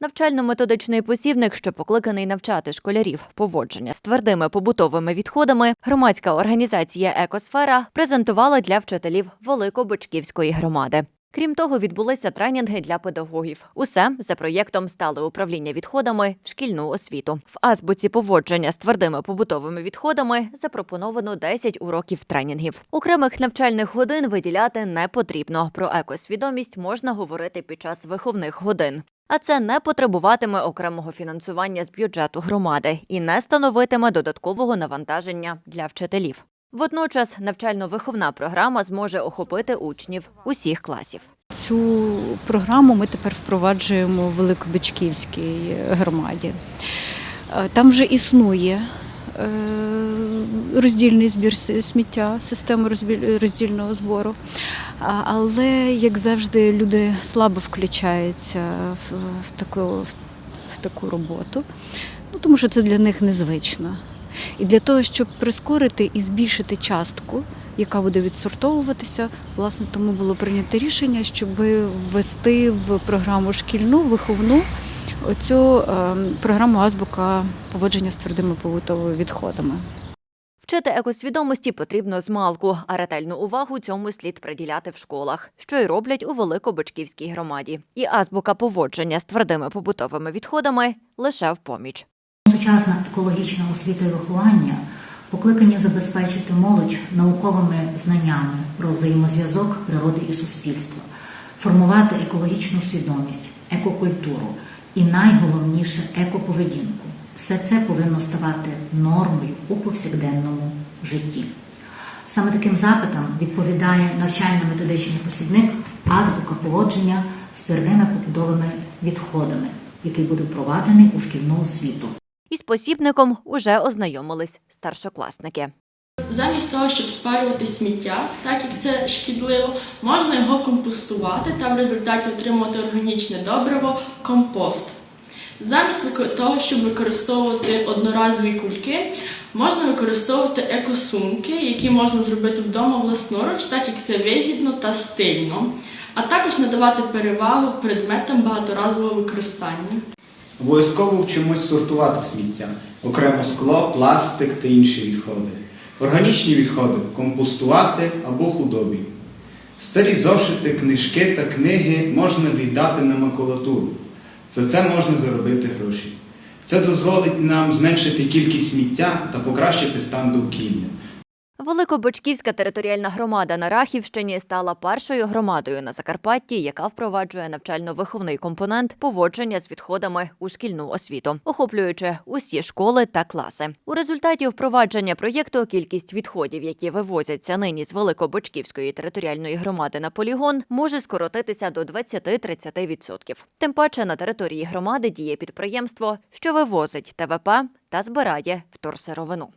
Навчально-методичний посібник, що покликаний навчати школярів поводження з твердими побутовими відходами, громадська організація Екосфера презентувала для вчителів Великобичківської громади. Крім того, відбулися тренінги для педагогів. Усе за проєктом стали управління відходами в шкільну освіту. В азбуці поводження з твердими побутовими відходами запропоновано 10 уроків тренінгів. Окремих навчальних годин виділяти не потрібно. Про екосвідомість можна говорити під час виховних годин. А це не потребуватиме окремого фінансування з бюджету громади і не становитиме додаткового навантаження для вчителів. Водночас навчально-виховна програма зможе охопити учнів усіх класів. Цю програму ми тепер впроваджуємо в Великобичківській громаді. Е, Там вже існує е, роздільний збір сміття, розбіль- роздільного збору. Але, як завжди, люди слабо включаються в, таку, в, таку роботу, ну, тому що це для них незвично. І для того, щоб прискорити і збільшити частку, яка буде відсортовуватися, власне, тому було прийнято рішення, щоб ввести в програму шкільну виховну оцю е, програму азбука поводження з твердими побутовими відходами. Вчити екосвідомості потрібно з малку, а ретельну увагу цьому слід приділяти в школах, що й роблять у Великобичківській громаді. І азбука поводження з твердими побутовими відходами лише в поміч. Сучасна екологічна освіта і виховання покликані забезпечити молодь науковими знаннями про взаємозв'язок природи і суспільства, формувати екологічну свідомість, екокультуру і найголовніше екоповедінку. Все це повинно ставати нормою у повсякденному житті. Саме таким запитам відповідає навчально-методичний посібник азбука поводження з твердими побудовими відходами, який буде впроваджений у шкільну освіту. Із посібником уже ознайомились старшокласники. Замість того, щоб спалювати сміття, так як це шкідливо, можна його компостувати та в результаті отримувати органічне добриво компост. Замість того, щоб використовувати одноразові кульки, можна використовувати екосумки, які можна зробити вдома власноруч, так як це вигідно та стильно, а також надавати перевагу предметам багаторазового використання. Обов'язково вчимось сортувати сміття, окремо скло, пластик та інші відходи. Органічні відходи компостувати або худобі. Старі зошити, книжки та книги можна віддати на макулатуру. За це можна заробити гроші. Це дозволить нам зменшити кількість сміття та покращити стан довкілля. Великобичківська територіальна громада на Рахівщині стала першою громадою на Закарпатті, яка впроваджує навчально-виховний компонент поводження з відходами у шкільну освіту, охоплюючи усі школи та класи. У результаті впровадження проєкту кількість відходів, які вивозяться нині з Великобичківської територіальної громади на полігон, може скоротитися до 20-30%. Тим паче на території громади діє підприємство, що вивозить ТВП та збирає вторсировину.